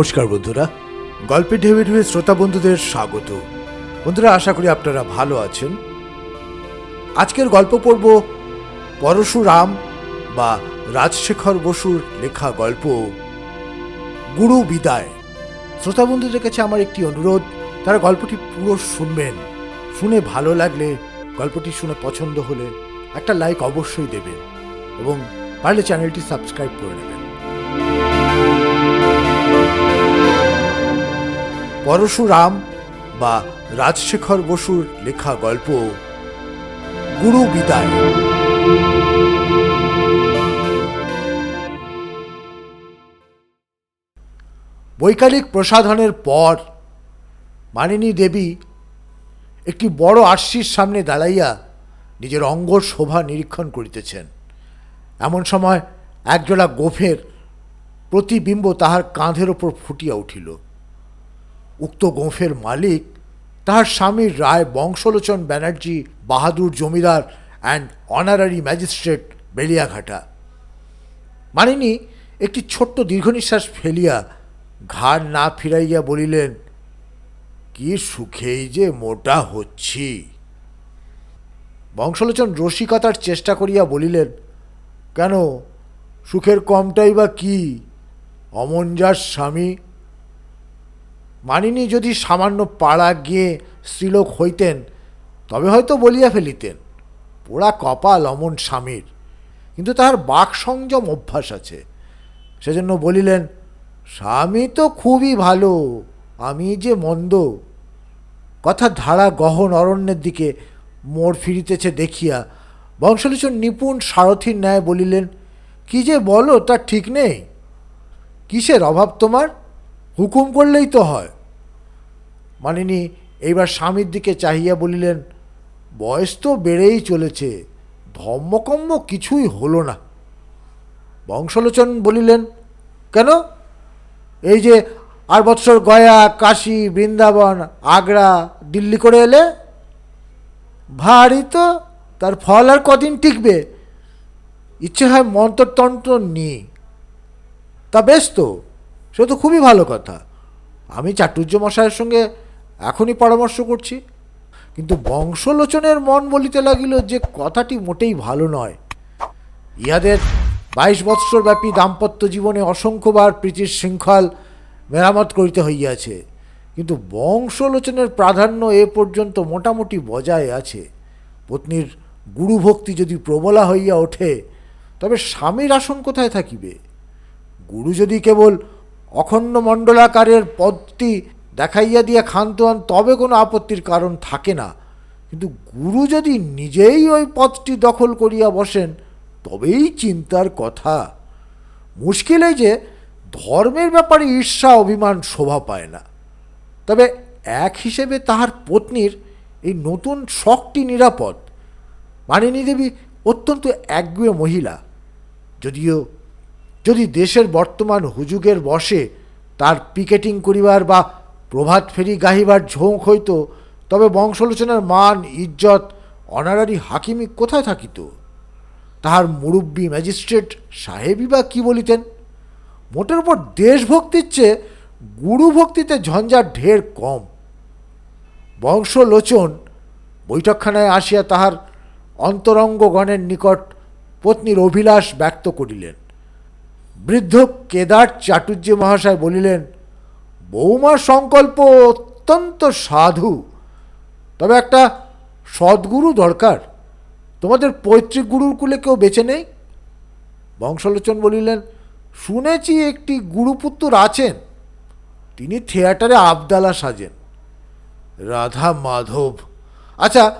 নমস্কার বন্ধুরা। গল্পের ঢেবে ঢেবে শ্রোতা বন্ধুদের স্বাগত। বন্ধুরা, আশা করি আপনারা ভালো আছেন। আজকের গল্প পড়ব পরশুরাম বা রাজশেখর বসুর লেখা গল্প, গুরু বিদায়। শ্রোতা বন্ধুদের কাছে আমার একটি অনুরোধ, তারা গল্পটি পুরো শুনবেন। শুনে ভালো লাগলে গল্পটি শুনে পছন্দ হলে একটা লাইক অবশ্যই দেবেন এবং পারলে চ্যানেলটি সাবস্ক্রাইব করে নেবেন। পরশুরাম বা রাজশেখর বসুর লেখা গল্প। গুরু বিদায়। বৈকালিক প্রসাধনের পর মানিনী দেবী একটি বড় আরশির সামনে দাঁড়াইয়া নিজের অঙ্গ শোভা নিরীক্ষণ করিতেছেন। এমন সময় একজোড়া গোফের প্রতিবিম্ব তাহার কাঁধের ওপর ফুটিয়া উঠিল। উক্ত গোঁফের মালিক, তাহার স্বামীর Rai Banshalochan Banerjee, Bahadur zamindar and honorary magistrate Beliaghata. Manini একটি ছোট্ট দীর্ঘ নিঃশ্বাস ফেলিয়া ঘাড় না ফিরাইয়া বলিলেন, কি সুখেই যে মোটা হচ্ছি। বংশলোচন রসিকতার চেষ্টা করিয়া বলিলেন, কেন, সুখের কমটাই বা কি? অমন যার স্বামী মানিনী যদি সামান্য পাড়া গিয়ে স্ত্রীলোক হইতেন, তবে হয়তো বলিয়া ফেলিতেন, পোড়া কপাল অমন স্বামীর। কিন্তু তাহার বাক সংযম অভ্যাস আছে। সেজন্য বলিলেন, স্বামী তো খুবই ভালো, আমি যে মন্দ। কথা ধারা গহন অরণ্যের দিকে মোড় ফিরিতেছে দেখিয়া বংশলোচন নিপুণ সারথীর ন্যায় বলিলেন, কি যে বলো তার ঠিক নেই। কিসের অভাব তোমার? হুকুম করলেই তো হয়। মানিনী এইবার স্বামীর দিকে চাহিয়া বলিলেন, বয়স তো বেড়েই চলেছে ধর্মকম্ম কিছুই হলো না। বংশলোচন বলিলেন, কেন? এই যে আর বৎসর গয়া, কাশী, বৃন্দাবন, আগ্রা, দিল্লি করে এলে? ভারী তো, তার ফল আর কদিন টিকবে? ইচ্ছে হয় মন্ত্রতন্ত্র নি তা বেশ তো সে তো খুবই ভালো কথা। আমি চাটুর্য মশাইয়ের সঙ্গে এখনই পরামর্শ করছি। কিন্তু বংশলোচনের মন বলিতে লাগিল যে কথাটি মোটেই ভালো নয়। ইহাদের বাইশ বৎসরব্যাপী দাম্পত্য জীবনে অসংখ্যবার প্রীতির শৃঙ্খল মেরামত করিতে হইয়াছে। কিন্তু বংশলোচনের প্রাধান্য এ পর্যন্ত মোটামুটি বজায় আছে। পত্নীর গুরুভক্তি যদি প্রবলা হইয়া ওঠে, তবে স্বামীর আসন কোথায় থাকিবে? গুরু যদি কেবল অখণ্ড মণ্ডলাকারের পদটি দেখাইয়া দিয়া ক্ষান্ত হন তবে কোনো আপত্তির কারণ থাকে না। কিন্তু গুরু যদি নিজেই ওই পদটি দখল করিয়া বসেন, তবেই চিন্তার কথা। মুশকিল এই যে, ধর্মের ব্যাপারে ঈর্ষা অভিমান শোভা পায় না। তবে এক হিসেবে তাহার পত্নীর এই নতুন শখটি নিরাপদ। মানিনী দেবী অত্যন্ত একগুয়ে মহিলা। যদিও যদি দেশের বর্তমান হুজুগের বসে তার পিকেটিং করিবার বা প্রভাত ফেরি গাহিবার ঝোঁক হইত, তবে বংশলোচনার মান, ইজ্জত, অনারারি হাকিমি কোথায় থাকিত? তাহার মুরব্বী ম্যাজিস্ট্রেট সাহেবই বা কী বলিতেন? মোটের উপর দেশভক্তির চেয়ে গুরুভক্তিতে ঝঞ্ঝাট ঢের কম। বংশলোচন বৈঠকখানায় আসিয়া তাহার অন্তরঙ্গগণের নিকট পত্নীর অভিলাষ ব্যক্ত করিলেন। বৃদ্ধ কেদার চাটুর্য মহাশয় বলিলেন, বৌমার সংকল্প অত্যন্ত সাধু। তবে একটা সদ্গুরু দরকার। তোমাদের পৈতৃক গুরুর কুলে কেউ বেছে নেই? বংশলোচন বলিলেন, শুনেছি একটি গুরুপুত্র আছেন। তিনি থিয়েটারে আবদালা সাজেন। রাধা মাধব। আচ্ছা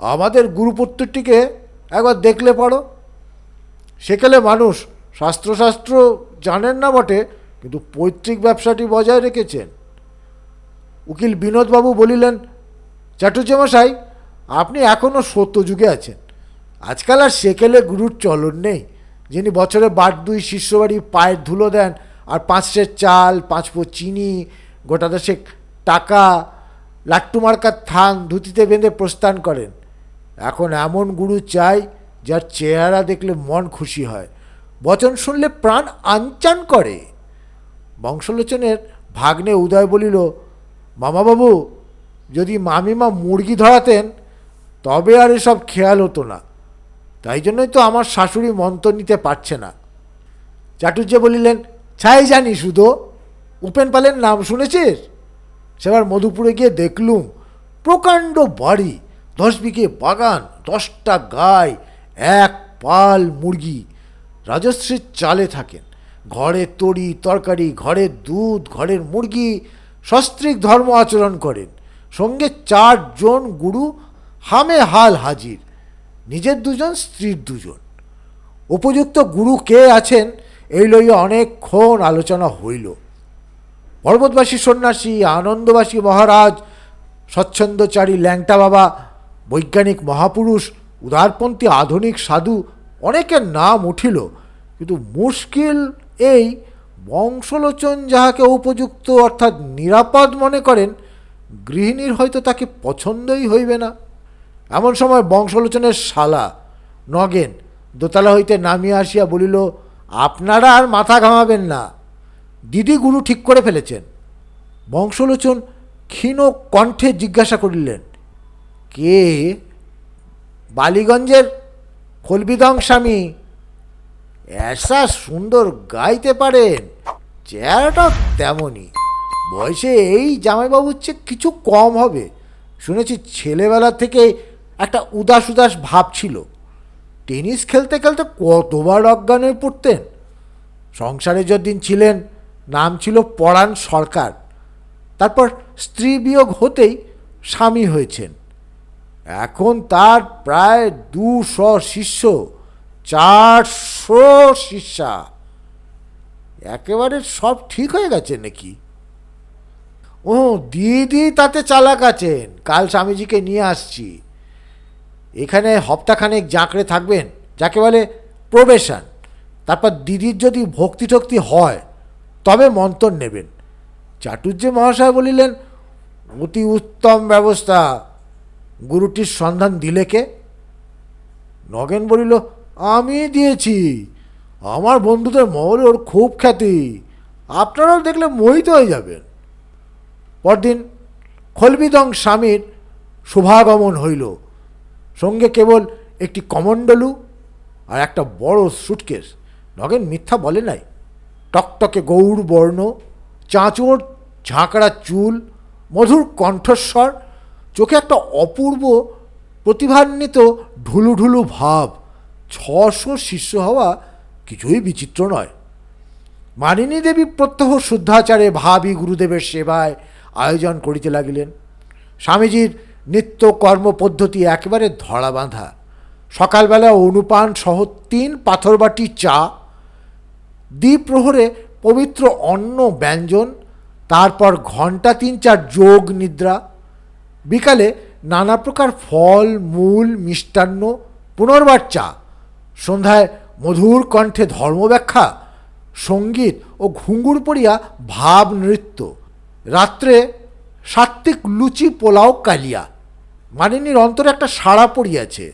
আমাদের গুরুপুত্রটিকে একবার দেখলে পারো। সেকালে মানুষ শাস্ত্রশাস্ত্র জানেন না বটে, কিন্তু পৈতৃক ব্যবসাটি বজায় রেখেছেন। উকিল বিনোদবাবু বলিলেন চাটুর্যমশাই আপনি এখনও সত্যযুগে আছেন। আজকাল আর সেকেলে গুরুর চলন নেই। যিনি বছরে বার দুই শিষ্যবাড়ি পায়ের ধুলো দেন, আর পাঁচ সের চাল, পাঁচ পো চিনি, গোটা দশেক টাকা, লাট্টু মার্কার থান ধুতিতে বেঁধে প্রস্থান করেন। এখন এমন গুরু চাই, যার চেহারা দেখলে মন খুশি হয়। বচন শুনলে প্রাণ আনচান করে। বংশলোচনের ভাগ্নে উদয় বলিল, মামাবাবু, যদি মামিমা মুরগি ধরাতেন, তবে আর এসব খেয়াল হতো না। তাই জন্যই তো আমার শাশুড়ি মন্ত্র নিতে পারছে না। চাটুর্য বলিলেন, ছাই জানি শুধু, উপেন পালের নাম শুনেছিস? সেবার মধুপুরে গিয়ে দেখলুম, প্রকাণ্ড বাড়ি, দশ বিঘে বাগান, দশটা গাই, এক পাল মুরগি রাজশ্রীর চালে থাকেন। ঘরে তরি, তরকারি ঘরের দুধ, ঘরের মুরগি, সস্ত্রিক ধর্ম আচরণ করেন। সঙ্গে চারজন গুরু, হামে হাল হাজির। নিজের দুজন, স্ত্রীর দুজন। উপযুক্ত গুরু কে আছেন, এই লইয়া অনেকক্ষণ আলোচনা হইল। পর্বতবাসী সন্ন্যাসী, আনন্দবাসী মহারাজ, স্বচ্ছন্দচারী ল্যাংটা বাবা, বৈজ্ঞানিক মহাপুরুষ, উদারপন্থী আধুনিক সাধু অনেকের নাম উঠিল, কিন্তু মুশকিল এই বংশলোচন যাহাকে উপযুক্ত অর্থাৎ নিরাপদ মনে করেন, গৃহিণীর হয়তো তাকে পছন্দই হইবে না। এমন সময় বংশলোচনের শালা, নগেন, দোতলা হইতে নামিয়া আসিয়া বলিল, আপনারা আর মাথা ঘামাবেন না। দিদি গুরু ঠিক করে ফেলেছেন। বংশলোচন ক্ষীণ কণ্ঠে জিজ্ঞাসা করিলেন, কে? বালিগঞ্জের ফলবিদং স্বামী এসা সুন্দর গাইতে পারেন, চেহারাটা তেমনই। বয়সে এই জামাইবাবুর চেয়ে কিছু কম হবে। শুনেছি ছেলেবেলা থেকে একটা উদাস উদাস ভাব ছিল। টেনিস খেলতে খেলতে কতবার অজ্ঞান পড়তেন। সংসারে যদিন ছিলেন, নাম ছিল পরাণ সরকার। তারপর স্ত্রী বিয়োগ হতেই স্বামী হয়েছেন। এখন তার প্রায় দুশো শিষ্য, চারশো শিষ্যা। একেবারে সব ঠিক হয়ে গেছে নাকি? ও দিদি তাতে চালাক আছেন। কাল স্বামীজিকে নিয়ে আসছি। এখানে হপ্তাখানেক জাঁকড়ে থাকবেন, যাকে বলে প্রবেশন। তারপর দিদির যদি ভক্তি টক্তি হয়, তবে মন্তর নেবেন। চাটুর্য মহাশয় বলিলেন, অতি উত্তম ব্যবস্থা। গুরুটির সন্ধান দিলে কে? নগেন বলিল, আমি দিয়েছি। আমার বন্ধুদের মহলে ওর খুব খ্যাতি। আপনারাও দেখলে মোহিত হয়ে যাবেন। পরদিন খলবিদং স্বামীর শুভাগমন হইল। সঙ্গে কেবল একটি কমণ্ডলু আর একটা বড় সুটকেস। নগেন মিথ্যা বলে নাই। টকটকে গৌর বর্ণ চাঁচড় ঝাঁকড়া চুল, মধুর কণ্ঠস্বর চোখে একটা অপূর্ব প্রতিভান্বিত ঢুলু ঢুলু ভাব, ছশো শিষ্য হওয়া কিছুই বিচিত্র নয়। মানিনী দেবী প্রত্যহ শুদ্ধাচারে ভাবি গুরুদেবের সেবায় আয়োজন করিতে লাগিলেন। স্বামীজির নিত্য কর্ম পদ্ধতি একেবারে ধরা বাঁধা। সকালবেলা অনুপান সহ তিন পাথরবাটি চা, দ্বিপ্রহরে পবিত্র অন্ন ব্যঞ্জন, তারপর ঘণ্টা তিন চার যোগ নিদ্রা বিকালে নানা প্রকার ফল, মূল, মিষ্টান্ন, পুনর্বার চা, সন্ধ্যায় মধুর কণ্ঠে ধর্মব্যাখ্যা সংগীত ও ঘুঙ্গুর পড়িয়া ভাব নৃত্য, রাত্রে সাত্ত্বিক লুচি পোলাও কালিয়া, মানিনীর অন্তরে একটা সাড়া পড়িয়াছে,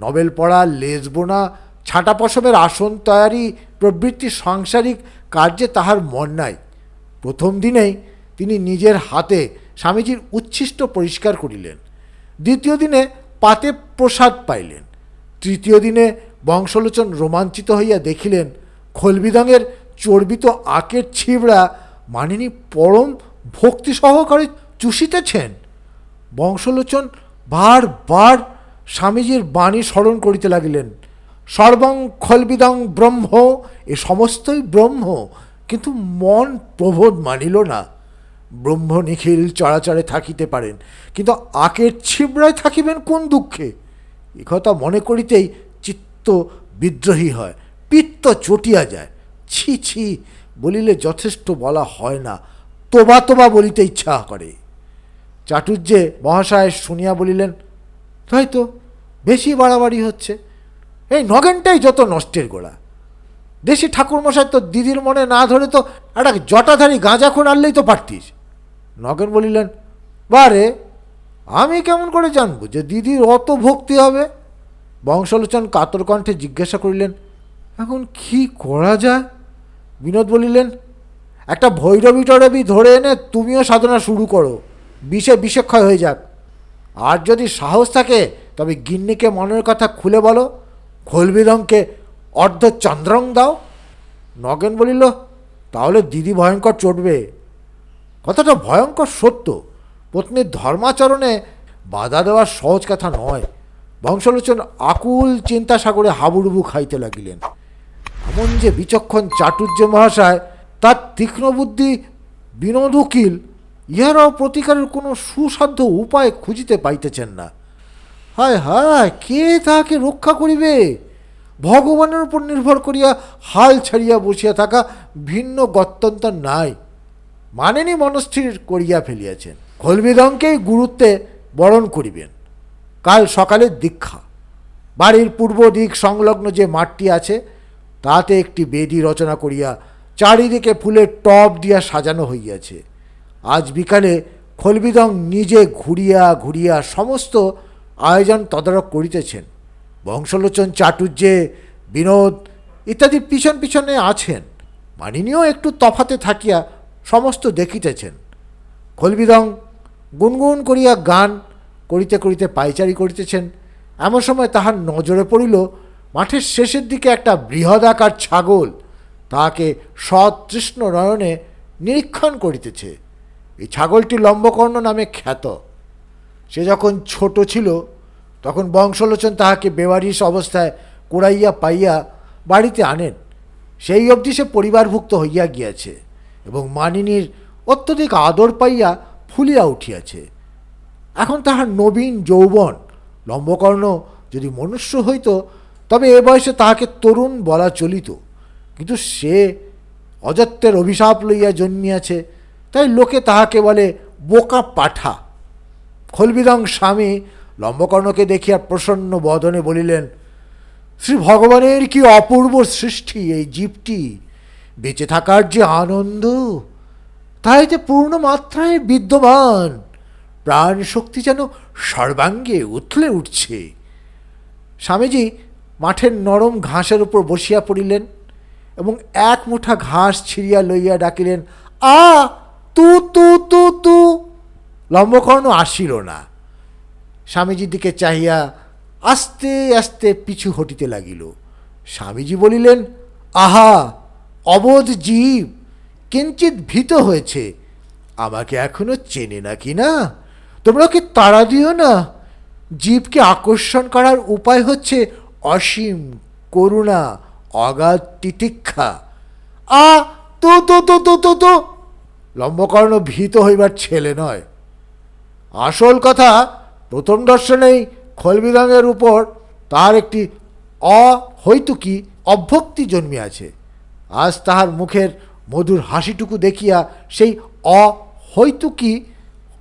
নবেল পড়া, লেজ বোনা, ছাটা পশমের আসন তৈয়ারি, প্রবৃত্তি সাংসারিক কার্যে তাহার মন নাই। প্রথম দিনেই তিনি নিজের হাতে স্বামীজির উচ্ছিষ্ট পরিষ্কার করিলেন। দ্বিতীয় দিনে পাতে প্রসাদ পাইলেন। তৃতীয় দিনে বংশলোচন রোমাঞ্চিত হইয়া দেখিলেন, খলবিদঙের চর্বিত আকের ছিবড়া মানিনী পরম ভক্তি সহকারে চুষিতেছেন। বংশলোচন বারবার স্বামীজির বাণী স্মরণ করিতে লাগিলেন, সর্বং খলবিদং ব্রহ্ম, এ সমস্তই ব্রহ্ম, কিন্তু মন প্রবোধ মানিল না। ব্রহ্ম নিখিল চড়াচড়ে থাকিতে পারেন, কিন্তু আকের ছিবড়ায় থাকিবেন কোন দুঃখে? একথা মনে করিতেই চিত্ত বিদ্রোহী হয়, পিত্ত চটিয়া যায়। ছি ছি, বলিলে যথেষ্ট বলা হয় না, তোবা তোবা বলিতে ইচ্ছা করে। চাটুর্যে মহাশয় শুনিয়া বলিলেন তাই তো বেশি বাড়াবাড়ি হচ্ছে। এই নগেনটাই যত নষ্টের গোড়া। দেশি ঠাকুরমশাই তো দিদির মনে না ধরে তো একটা জটাধারী গাঁজাখোর আনলেই তো পারতিস। নগেন বলিলেন, বারে, আমি কেমন করে জানব যে দিদির অত ভক্তি হবে? বংশলোচন কাতর কণ্ঠে জিজ্ঞাসা করিলেন, এখন কি করা যায়? বিনোদ বলিলেন, একটা ভৈরবী টরবি ধরে এনে তুমিও সাধনা শুরু করো, বিষে বিষক্ষয় হয়ে যাক। আর যদি সাহস থাকে, তবে গিন্নিকে মনের কথা খুলে বলো খোলবিদংকে অর্ধ চন্দ্রং দাও। নগেন বলিল, তাহলে দিদি ভয়ঙ্কর চটবে। কথাটা ভয়ঙ্কর সত্য। পত্নীর ধর্মাচরণে বাধা দেওয়ার সহজ কথা নয়। বংশলোচন আকুল চিন্তা সাগরে হাবুডুবু খাইতে লাগিলেন। এমন যে বিচক্ষণ চাটুর্য মহাশয়, তার তীক্ষ্ণ বুদ্ধি বিনোদ উকিল, ইহারাও প্রতিকারের কোনো সুসাধ্য উপায় খুঁজিতে পাইতেছেন না। হায় হায়, কে তাহাকে রক্ষা করিবে? ভগবানের উপর নির্ভর করিয়া হাল ছাড়িয়া বসিয়া থাকা ভিন্ন গত্যন্তর নাই। মানেনি মনস্থির করিয়া ফেলিয়াছেন। খলবিদংকেই গুরুত্বে বরণ করিবেন। কাল সকালে দীক্ষা। বাড়ির পূর্ব দিক সংলগ্ন যে মাঠটি আছে, তাতে একটি বেদি রচনা করিয়া চারিদিকে ফুলের টব দিয়া সাজানো হইয়াছে। আজ বিকালে খলবিদং নিজে ঘুরিয়া ঘুরিয়া সমস্ত আয়োজন তদারক করিতেছেন। বংশলোচন চাটুর্যে বিনোদ ইত্যাদি পিছন পিছনে আছেন। মানিনীও একটু তফাতে থাকিয়া সমস্ত দেখিতেছেন। খলবিদং গুনগুন করিয়া গান করিতে করিতে পাইচারি করিতেছেন। এমন সময় তাহার নজরে পড়িল, মাঠের শেষের দিকে একটা বৃহদাকার ছাগল তাহাকে সতৃষ্ণ নয়নে নিরীক্ষণ করিতেছে। এই ছাগলটি লম্বকর্ণ নামে খ্যাত। সে যখন ছোট ছিল, তখন বংশলোচন তাহাকে বেওয়ারিশ অবস্থায় কুড়াইয়া পাইয়া বাড়িতে আনেন। সেই অবধি সে পরিবারভুক্ত হইয়া গিয়াছে। এবং মানিনীর অত্যধিক আদর পাইয়া ফুলিয়া উঠিয়াছে। এখন তাহার নবীন যৌবন, লম্বকর্ণ যদি মনুষ্য হইত, তবে এ বয়সে তাহাকে তরুণ বলা চলিত। কিন্তু সে অজত্বের অভিশাপ লইয়া জন্মিয়াছে, তাই লোকে তাহাকে বলে বোকা পাঠা। খলবিদং স্বামী লম্বকর্ণকে দেখিয়া প্রসন্ন বদনে বলিলেন, শ্রী ভগবানের কি অপূর্ব সৃষ্টি এই জীবটি? বেঁচে থাকার যে আনন্দ তাইতে পূর্ণ মাত্রায় বিদ্যমান প্রাণ শক্তি যেন সর্বাঙ্গে উথলে উঠছে। স্বামীজি মাঠের নরম ঘাসের উপর বসিয়া পড়িলেন এবং এক মুঠা ঘাস ছিঁড়িয়া লইয়া ডাকিলেন, আ, তু তু তু তু। লম্বকর্ণ আসিল না। স্বামীজির দিকে চাহিয়া আস্তে আস্তে পিছু হটিতে লাগিল। স্বামীজি বলিলেন, আহা অবোধ জীব কিঞ্চিত ভীত হয়েছে। আমাকে এখনও চেনে না কি না? তোমরা কি তাড়া দিও না। জীবকে আকর্ষণ করার উপায় হচ্ছে অসীম করুণা, অগাধ তিতিক্ষা। আ, তো তো তো তো তো তো। লম্বকর্ণ ভীত হইবার ছেলে নয়। আসল কথা, প্রথম দর্শনেই খলবিদঙ্গের উপর তার একটি অহৈতুকি অভক্তি জন্মিয়াছে। আজ তাহার মুখের মধুর হাসিটুকু দেখিয়া সেই অহৈতুকি,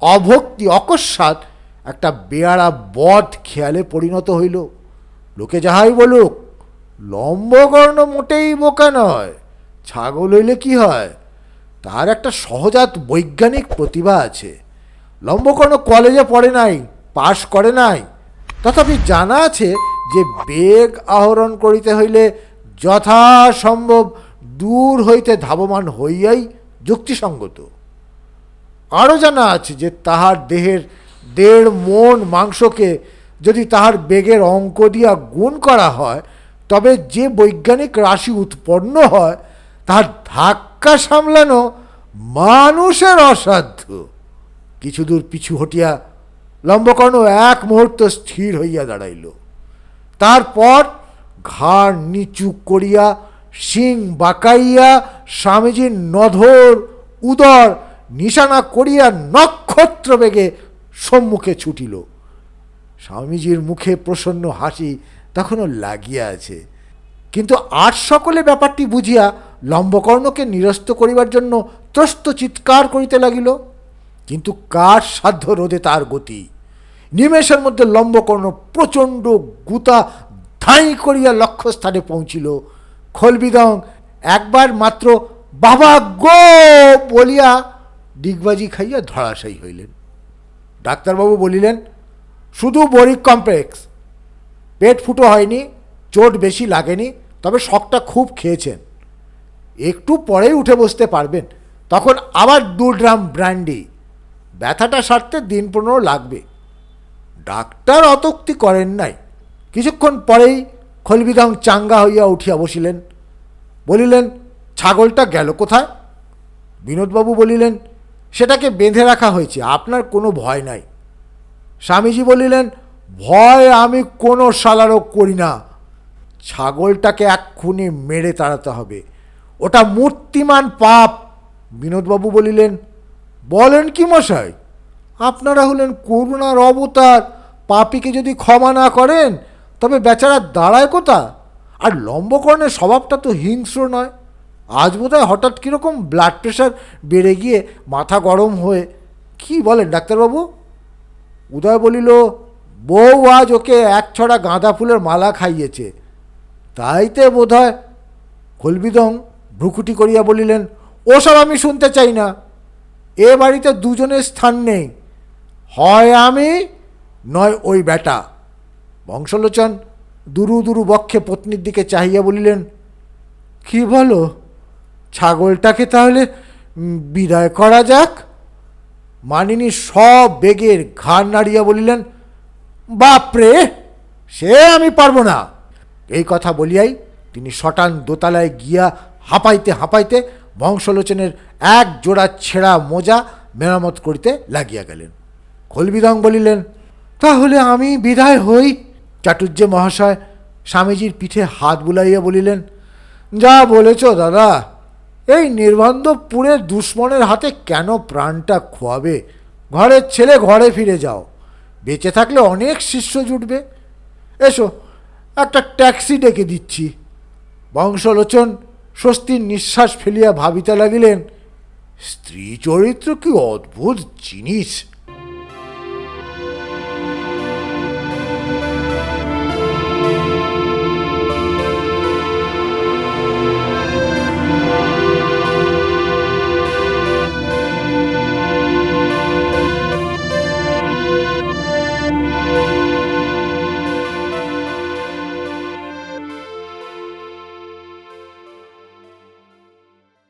অভক্তি, অকস্মাৎ একটা বেয়ারা বধ খেয়ালে পরিণত হইল। লোকে যাহাই বলুক, লম্বকর্ণ মোটেই বোকা নয়। ছাগল হইলে কি হয়? তার একটা সহজাত বৈজ্ঞানিক প্রতিভা আছে। লম্বকর্ণ কলেজে পড়ে নাই, পাশ করে নাই। তথাপি জানা আছে যে বেগ আহরণ করিতে হইলে যথাসম্ভব দূর হইতে ধাবমান হইয়াই যুক্তিসঙ্গত। আরও জানা আছে যে তাহার দেহের দেড় মন মাংসকে যদি তাহার বেগের অঙ্ক দিয়া গুণ করা হয়, তবে যে বৈজ্ঞানিক রাশি উৎপন্ন হয়, তাহার ধাক্কা সামলানো মানুষের অসাধ্য। কিছু দূর পিছু হটিয়া লম্বকর্ণ এক মুহূর্ত স্থির হইয়া দাঁড়াইল। তারপর ঘাড় নিচু করিয়া শিং বাঁকাইয়া স্বামীজির নধর, উদর, নিশানা করিয়া নক্ষত্র বেগে সম্মুখে ছুটিল। স্বামীজির মুখে প্রসন্ন হাসি তখনও লাগিয়া আছে। কিন্তু আর সকলে ব্যাপারটি বুঝিয়া লম্বকর্ণকে নিরস্ত করিবার জন্য ত্রস্ত চিৎকার করিতে লাগিল। কিন্তু কার সাধ্য রোধে তার গতি? নিমেষের মধ্যে লম্বকর্ণ প্রচণ্ড গুতা ধাই করিয়া লক্ষ্যস্থানে পৌঁছিল। খলবিদং। একবার মাত্র, বাবা গো! বলিয়া ডিগবাজি খাইয়া ধরাশায়ী হইলেন। ডাক্তারবাবু বলিলেন, শুধু বরিক কমপ্লেক্স পেট ফুটো হয়নি, চোট বেশি লাগেনি, তবে শখটা খুব খেয়েছেন। একটু পরেই উঠে বসতে পারবেন, তখন আবার দু ড্রাম ব্র্যান্ডি। ব্যথাটা সারতে দিন পনেরো লাগবে। ডাক্তার অতক্তি করেন নাই। কিছুক্ষণ পরেই খলবিদং চাঙ্গা হইয়া উঠিয়া বসিলেন। বলিলেন, ছাগলটা গেল কোথায়? বিনোদবাবু বলিলেন, সেটাকে বেঁধে রাখা হয়েছে, আপনার কোনো ভয় নাই। স্বামীজি বলিলেন, ভয় আমি কোনো সালারও করি না। ছাগলটাকে এক্ষুনি মেরে তাড়াতে হবে। ওটা মূর্তিমান পাপ। বিনোদবাবু বলিলেন, বলেন কি মশাই, আপনারা হলেন করুণার অবতার, পাপিকে যদি ক্ষমা না করেন, তবে বেচারা দাঁড়ায় কোথা আর লম্বকর্ণের স্বভাবটা তো হিংস্র নয়। আজ বোধহয় হঠাৎ কীরকম ব্লাড প্রেশার বেড়ে গিয়ে মাথা গরম হয়ে, কি বলেন ডাক্তারবাবু? উদয় বলিল, বউ আজ ওকে এক ছড়া গাঁদা ফুলের মালা খাইয়েছে। তাইতে বোধ হয় খলবিদং ভ্রুকুটি করিয়া বলিলেন, ওসব আমি শুনতে চাই না। এ বাড়িতে দুজনের স্থান নেই। হয় আমি, নয় ওই বেটা বংশলোচন দুরু দুরু বক্ষে পত্নীর দিকে চাহিয়া বলিলেন, কি বলো? ছাগলটাকে তাহলে বিদায় করা যাক? মানিনী সব বেগের ঘাড় নাড়িয়া বলিলেন, বাপরে, সে আমি পারব না। এই কথা বলিয়াই তিনি শটান দোতলায় গিয়া হাঁপাইতে হাঁপাইতে বংশলোচনের এক জোড়া ছেঁড়া মোজা মেরামত করিতে লাগিয়া গেলেন। খলবিদং বলিলেন, তাহলে আমি বিদায় হই চাটুর্য মহাশয় স্বামীজির পিঠে হাত বুলাইয়া বলিলেন, যা বলেছ দাদা, এই নির্বান্ধপুরে দুশ্মনের হাতে কেন প্রাণটা খোয়াবে? ঘরের ছেলে ঘরে ফিরে যাও, বেঁচে থাকলে অনেক শিষ্য জুটবে। এসো, একটা ট্যাক্সি ডেকে দিচ্ছি। বংশলোচন স্বস্তির নিঃশ্বাস ফেলিয়া ভাবিতে লাগিলেন স্ত্রী চরিত্র কি অদ্ভুত জিনিস!